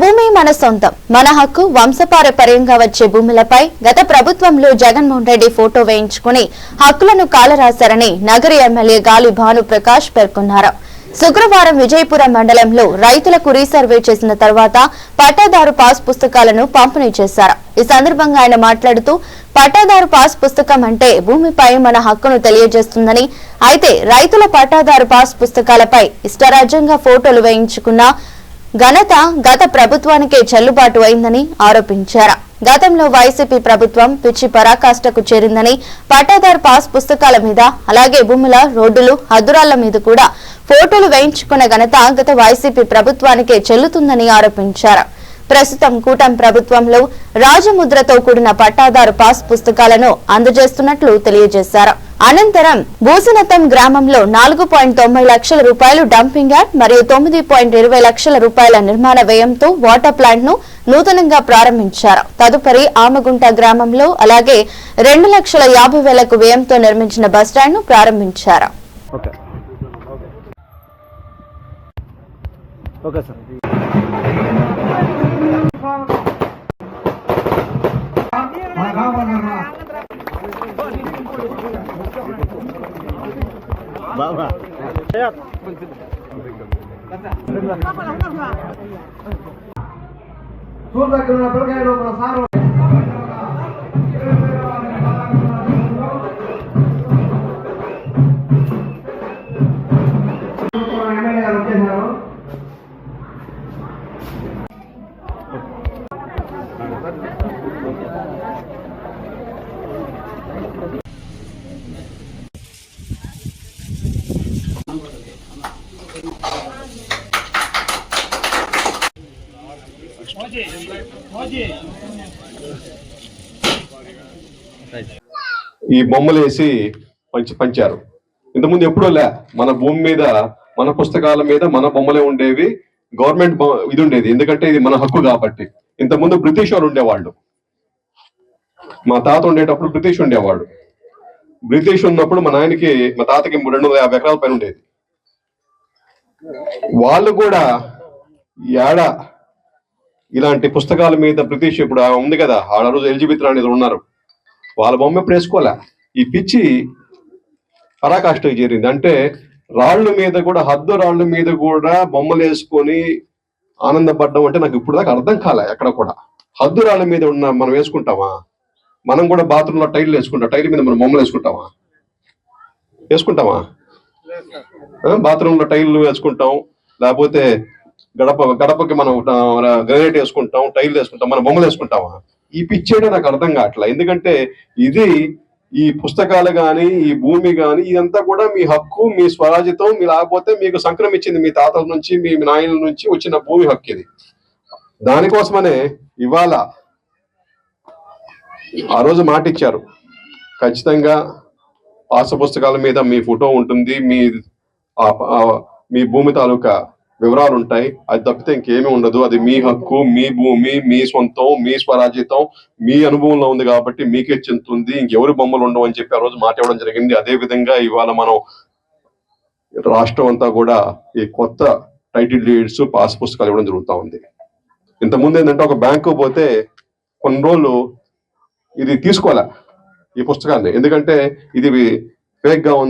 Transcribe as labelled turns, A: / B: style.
A: భూమి మన సొంతం. మన హక్కు వంశపారపర్యంగా వచ్చే భూములపై గత ప్రభుత్వంలో జగన్మోహన్ రెడ్డి ఫోటో వేయించుకుని హక్కులను కాలరాశారని నగర ఎమ్మెల్యే గాలి భానుప్రకాష్ పేర్కొన్నారు. శుక్రవారం విజయపురం మండలంలో రైతులకు రీసర్వే చేసిన తర్వాత పట్టాదారు పాస్ పుస్తకాలను పంపిణీ చేశారు. ఈ సందర్భంగా ఆయన మాట్లాడుతూ పట్టాదారు పాస్ పుస్తకం అంటే భూమిపై మన హక్కును తెలియజేస్తుందని అయితే రైతుల పట్టాదారు పాస్ పుస్తకాలపై ఇష్టరాజ్యంగా ఫోటోలు వేయించుకున్న ఘనత గత ప్రభుత్వానికే చెల్లుబాటు అయిందని ఆరోపించారు. గతంలో వైసీపీ ప్రభుత్వం పిచ్చి పరాకాష్ఠకు చేరిందని పట్టాదార్ పాస్ పుస్తకాల మీద అలాగే భూముల రోడ్డులు హద్దురాళ్ళ మీద కూడా ఫోటోలు వేయించుకున్న ఘనత గత వైసీపీ ప్రభుత్వానికే చెల్లుతుందని ఆరోపించారు. ప్రస్తుతం కూటమి ప్రభుత్వంలో రాజముద్రతో కూడిన పట్టాదారు పాస్ పుస్తకాలను అందజేస్తున్నట్లు తెలియజేశారు. అనంతరం భూసనతం గ్రామంలో నాలుగు పాయింట్ తొంభై లక్షల రూపాయలు డంపింగ్ యార్డ్ మరియు తొమ్మిది పాయింట్ ఇరవై లక్షల రూపాయల నిర్మాణ వ్యయంతో వాటర్ ప్లాంట్ను నూతనంగా ప్రారంభించారు. తదుపరి ఆమగుంట గ్రామంలో అలాగే రెండు లక్షల యాభై వేలకు వ్యయంతో నిర్మించిన బస్టాండ్ను ప్రారంభించారు.
B: ఓకే. Okay sir. బాబా.
C: చూడదగ్గర ఉన్న పిల్లకాయలు మన సారు
D: ఈ బొమ్మలు వేసి పంచి పంచారు. ఇంతకుముందు ఎప్పుడూ లే మన భూమి మీద మన పుస్తకాల మీద మన బొమ్మలే ఉండేవి గవర్నమెంట్ ఇది ఉండేది. ఎందుకంటే ఇది మన హక్కు కాబట్టి. ఇంతకుముందు బ్రిటిష్ వాళ్ళు ఉండేవాళ్ళు. మా తాత ఉండేటప్పుడు బ్రిటిష్ ఉండేవాడు. బ్రిటిష్ ఉన్నప్పుడు మా నాయనకి మా తాతకి రెండు వందల యాభై ఎకరాల పైన ఉండేది. వాళ్ళు కూడా ఏడ ఇలాంటి పుస్తకాల మీద ప్రతీష్ ఇప్పుడు ఉంది కదా ఆడ రోజు ఎలిజబెత్ అనేది ఉన్నారు. వాళ్ళ బొమ్మ ఎప్పుడు వేసుకోలే? ఈ పిచ్చి పరాకాష్ఠకు చేరింది. అంటే రాళ్ళు మీద కూడా హద్దు రాళ్ళ మీద కూడా బొమ్మలు వేసుకొని ఆనందపడ్డం అంటే నాకు ఇప్పుడు దాకా అర్థం కాలే ఎక్కడ కూడా. హద్దు రాళ్ళ మీద ఉన్న మనం వేసుకుంటామా? మనం కూడా బాత్రూంలో టైర్లు వేసుకుంటాం. టైర్ మీద మనం బొమ్మలు వేసుకుంటామా? వేసుకుంటామా? బాత్రూంలో టైర్లు వేసుకుంటాం లేకపోతే గడప గడపకి మనం గ్రానైట్ వేసుకుంటాం టైర్లు వేసుకుంటాం మనం బొమ్మలు వేసుకుంటామా ఈ పిచ్చేడే నాకు అర్థం కావట్లే. ఎందుకంటే ఇది ఈ పుస్తకాలు కానీ ఈ భూమి కానీ ఇదంతా కూడా మీ హక్కు మీ స్వరాజ్యతం మీ లేకపోతే మీకు సంక్రమించింది మీ తాతల నుంచి మీ నాయనల నుంచి వచ్చిన భూమి హక్కు ఇది. దానికోసమనే ఇవాళ ఆ రోజు మాట ఇచ్చారు ఖచ్చితంగా పాస పుస్తకాల మీద మీ ఫోటో ఉంటుంది మీ మీ భూమి తాలూకా వివరాలు ఉంటాయి. అది తప్పితే ఇంకేమీ ఉండదు. అది మీ హక్కు మీ భూమి మీ సొంతం మీ స్వరాజ్యతం మీ అనుభవంలో ఉంది కాబట్టి మీకే చెందుతుంది. ఇంకెవరి బొమ్మలు ఉండవు అని చెప్పి ఆ రోజు మాట ఇవ్వడం జరిగింది. అదే విధంగా ఇవాళ మనం రాష్ట్రం అంతా కూడా ఈ కొత్త టైటిల్ డీడ్స్ పాస్ పుస్తకాలు ఇవ్వడం జరుగుతూ ఉంది. ఇంతకుముందు ఏంటంటే ఒక బ్యాంకు పోతే కొన్ని రోజులు ఇది తీసుకోవాలా? ఈ పుస్తకాన్ని. ఎందుకంటే ఇది ఫేక్గా ఉంది.